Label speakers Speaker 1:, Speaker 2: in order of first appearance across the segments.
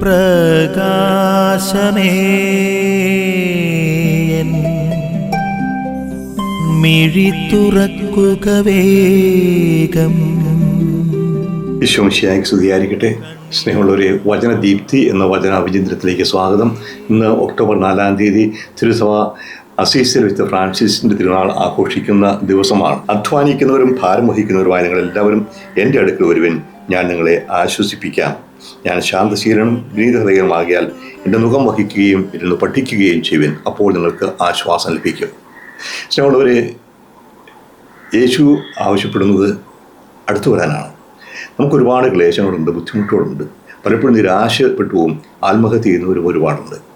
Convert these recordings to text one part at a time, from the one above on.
Speaker 1: പ്രകാശമേ. മിഴി തുറക്കുക വേഗം.
Speaker 2: വിശ്വംശിയായി സ്തുതിയായിരിക്കട്ടെ. സ്നേഹമുള്ളവരെ വചനദീപ്തി എന്ന വചന അഭിചിത്രത്തിലേക്ക് സ്വാഗതം. ഇന്ന് ഒക്ടോബർ നാലാം തീയതി തിരുസഭ അസീസിൽ വെച്ച് ഫ്രാൻസിസിന്റെ തിരുനാൾ ആഘോഷിക്കുന്ന ദിവസമാണ്. അധ്വാനിക്കുന്നവരും ഭാരം വഹിക്കുന്നവരുമായ നിങ്ങൾ എല്ലാവരും എന്റെ അടുക്കൽ വരുവൻ. ഞാൻ നിങ്ങളെ ആശ്വസിപ്പിക്കാം. ഞാൻ ശാന്തശീലനും വിനീതഹൃദയമാകിയാൽ എന്റെ മുഖം വഹിക്കുകയും ഇരുന്ന് പഠിക്കുകയും ചെയ്യുവൻ. അപ്പോൾ നിങ്ങൾക്ക് ആശ്വാസം ലഭിക്കും. സ്നേഹമുള്ളവരെ യേശു ആവശ്യപ്പെടുന്നത് അടുത്തു വരാനാണ്. നമുക്ക് ഒരുപാട് ക്ലേശങ്ങളുണ്ട് ബുദ്ധിമുട്ടുകളുണ്ട്. പലപ്പോഴും നിരാശപ്പെട്ടു പോവും ആത്മഹത്യ ചെയ്യുന്നവരും ഒരുപാടുണ്ട്.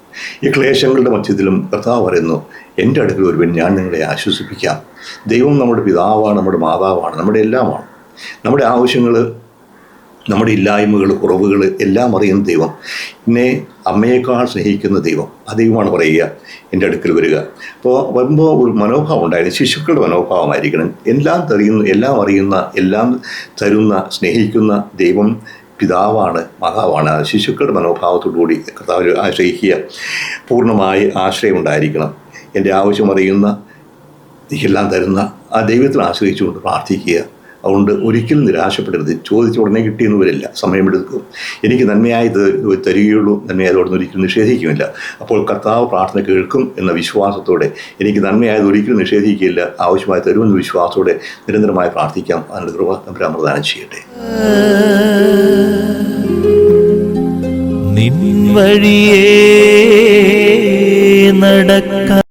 Speaker 2: ഈ ക്ലേശങ്ങളുടെ മധ്യത്തിലും കർത്താവ് പറയുന്നു എന്റെ അടുക്കൽ ഒരുവൻ ഞാൻ നിങ്ങളെ ആശ്വസിപ്പിക്കാം. ദൈവം നമ്മുടെ പിതാവാണ് നമ്മുടെ മാതാവാണ് നമ്മുടെ എല്ലാമാണ്. നമ്മുടെ ആവശ്യങ്ങൾ നമ്മുടെ ഇല്ലായ്മകൾ കുറവുകൾ എല്ലാം അറിയുന്ന ദൈവം. എന്നെ അമ്മയേക്കാൾ സ്നേഹിക്കുന്ന ദൈവം ആ ദൈവമാണ് പറയുക എന്റെ അടുക്കൽ വരിക. അപ്പോൾ വരുമ്പോൾ ഒരു മനോഭാവം ഉണ്ടായിരുന്നു ശിശുക്കളുടെ മനോഭാവമായിരിക്കണം. എല്ലാം തെറിയുന്ന എല്ലാം അറിയുന്ന എല്ലാം തരുന്ന സ്നേഹിക്കുന്ന ദൈവം പിതാവാണ് മാതാവാണ് ശിശുക്കളുടെ മനോഭാവത്തോടുകൂടി കർത്താവിൽ ആശ്രയിക്കുക. പൂർണമായി ആശ്രയം ഉണ്ടായിരിക്കണം എന്റെ ആവശ്യം അറിയുന്ന എല്ലാം തരുന്ന ആ ദൈവത്തിൽ ആശ്രയിച്ചുകൊണ്ട് പ്രാർത്ഥിക്കുക. അതുകൊണ്ട് ഒരിക്കലും നിരാശപ്പെടരുത്. ചോദിച്ച ഉടനെ കിട്ടിയെന്ന് വരില്ല സമയമെടുക്കും. എനിക്ക് നന്മയായി തരികയുള്ളൂ. നന്മയായത് ഉടനെ ഒരിക്കലും നിഷേധിക്കുമില്ല അപ്പോൾ കർത്താവ് പ്രാർത്ഥന കേൾക്കും എന്ന വിശ്വാസത്തോടെ എനിക്ക് നന്മയായത് ഒരിക്കലും നിഷേധിക്കില്ല ആവശ്യമായി തരുമെന്ന വിശ്വാസത്തോടെ നിരന്തരമായി പ്രാർത്ഥിക്കാം. അതിനുള്ള കൃപ പ്രദാനം ചെയ്യട്ടെ.
Speaker 1: നിൻ വഴിയേ നടക്ക